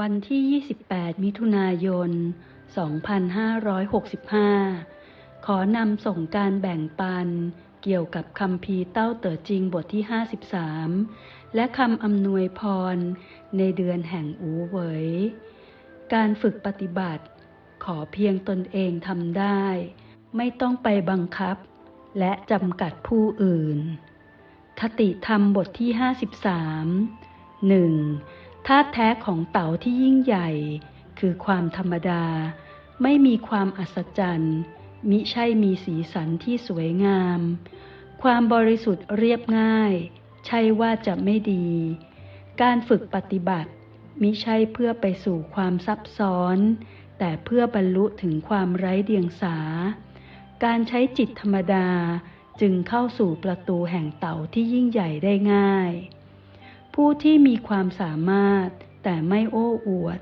วันที่ 28 มิถุนายน 2565 ขอนำส่งการแบ่งปัน เกี่ยวกับคำพีเต้าเต๋อจริงบทที่ 53 และคำอำนวยพร ในเดือนแห่งอูเหวย การฝึกปฏิบัติ ขอเพียงตนเองทำได้ ไม่ต้องไปบังคับ และจำกัดผู้อื่น คติธรรมบทที่ 53 1. ธาตุแท้ของเต๋าที่ยิ่งใหญ่ คือความธรรมดา ไม่มีความอัศจรรย์มิใช่มีสีสันที่สวยงาม ความบริสุทธิ์เรียบง่าย ใช่ว่าจะไม่ดี การฝึกปฏิบัติ มิใช่เพื่อไปสู่ความซับซ้อน แต่เพื่อบรรลุถึงความไร้เดียงสา การใช้จิตธรรมดาจึงเข้าสู่ประตูแห่งเต่าที่ยิ่งใหญ่ได้ง่าย ผู้ที่มีความสามารถแต่ไม่โอ้อวด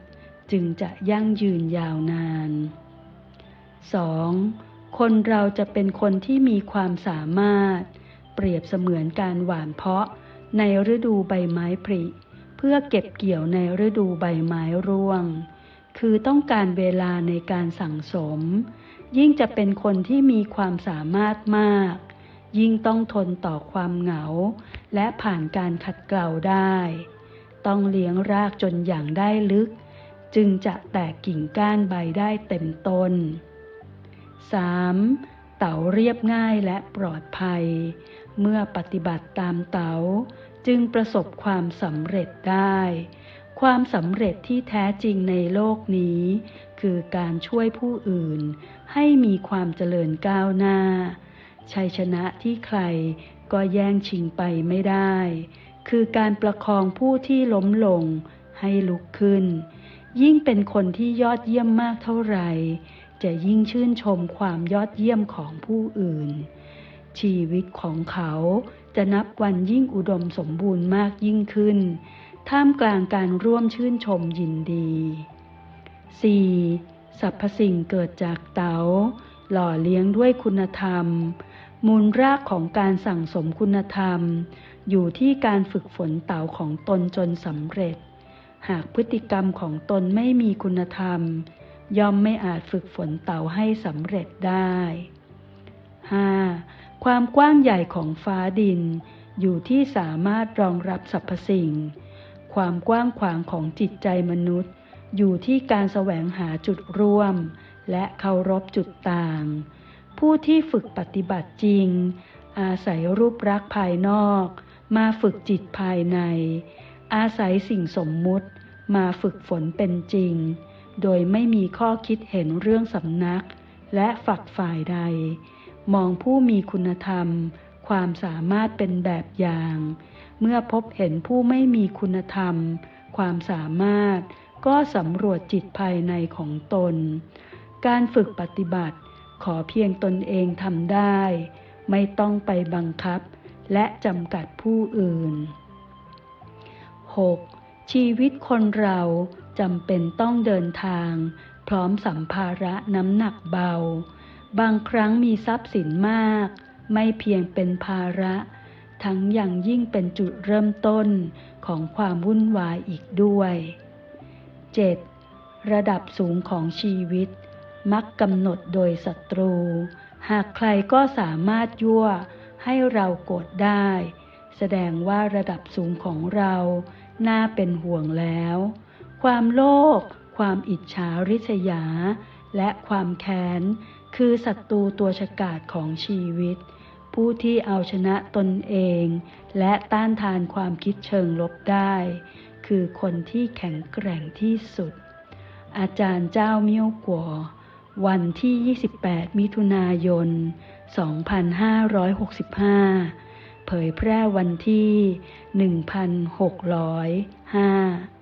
จึงจะยั่งยืนยาวนาน 2. คนเราจะเป็นคนที่มีความสามารถ เปรียบเสมือนการหว่านเพาะในฤดูใบไม้ผลิ เพื่อเก็บเกี่ยวในฤดูใบไม้ร่วง คือต้องการเวลาในการสั่งสม ยิ่งจะเป็นคนที่มีความสามารถมาก ยิ่งต้องทนต่อความเหงา และผ่านการขัดเกลาได้ ต้องเลี้ยงรากจนอย่างได้ลึก จึงจะแตกกิ่งก้านใบได้เต็มต้น 3. เต๋าเรียบง่ายและปลอดภัย เมื่อปฏิบัติตามเต๋าจึงประสบความสำเร็จได้ ความสำเร็จที่แท้จริงในโลกนี้ คือการช่วยผู้อื่น ให้มีความเจริญก้าวหน้า ชัยชนะที่ใครก็แย่งชิงไปไม่ได้ คือการประคองผู้ที่ล้มลงให้ลุกขึ้น ยิ่งเป็นคนที่ยอดเยี่ยมมากเท่าไหร่ จะยิ่งชื่นชมความยอดเยี่ยมของผู้อื่น ชีวิตของเขาจะนับวันยิ่งอุดมสมบูรณ์มากยิ่งขึ้น ท่ามกลางการร่วมชื่นชมยินดี 4. สรรพสิ่งเกิดจากเตา๋าหล่อเลี้ยงด้วยคุณธรรม มูลรากของการสั่งสมคุณธรรม อยู่ที่การฝึกฝนเต๋าของตนจนสำเร็จ หากพฤติกรรมของตนไม่มีคุณธรรม ย่อมไม่อาจฝึกฝนเต๋าให้สำเร็จได้ 5. ความกว้างใหญ่ของฟ้าดิน อยู่ที่สามารถรองรับสรรพสิ่ง ความกว้างขวางของจิตใจมนุษย์ อยู่ที่การแสวงหาจุดร่วม และเคารพจุดต่าง ผู้ที่ฝึกปฏิบัติจริง อาศัยรูปรักษ์ภายนอก มาฝึกจิตภายใน อาศัยสิ่งสมมุติ มาฝึกฝนเป็นจริง โดยไม่มีข้อคิดเห็นเรื่องสำนัก และฝักฝ่ายใด มองผู้มีคุณธรรม ความสามารถเป็นแบบอย่าง เมื่อพบเห็นผู้ไม่มีคุณธรรม ความสามารถก็สำรวจจิตภายในของตน การฝึกปฏิบัติ ขอเพียงตนเองทำได้ ไม่ต้องไปบังคับ และจำกัดผู้อื่น 6. ชีวิตคนเราจำเป็นต้องเดินทาง พร้อมสัมภาระน้ำหนักเบา บางครั้งมีทรัพย์สินมาก ไม่เพียงเป็นภาระ ทั้งยังยิ่งเป็นจุดเริ่มต้นของความวุ่นวายอีกด้วย 7. ระดับสูงของชีวิต มักกำหนดโดยศัตรู หากใครก็สามารถยั่วให้เราโกรธได้ แสดงว่าระดับสูงของเราน่าเป็นห่วงแล้ว ความโลภความอิจฉาริษยา และความแค้น คือศัตรูตัวฉกาจของชีวิต ผู้ที่เอาชนะตนเอง และต้านทานความคิดเชิงลบได้ คือคนที่แข็งแกร่งที่สุด อาจารย์เจ้าเมี่ยวกัว วันที่ 28 มิถุนายน 2565 เผยแพร่วันที่ 1605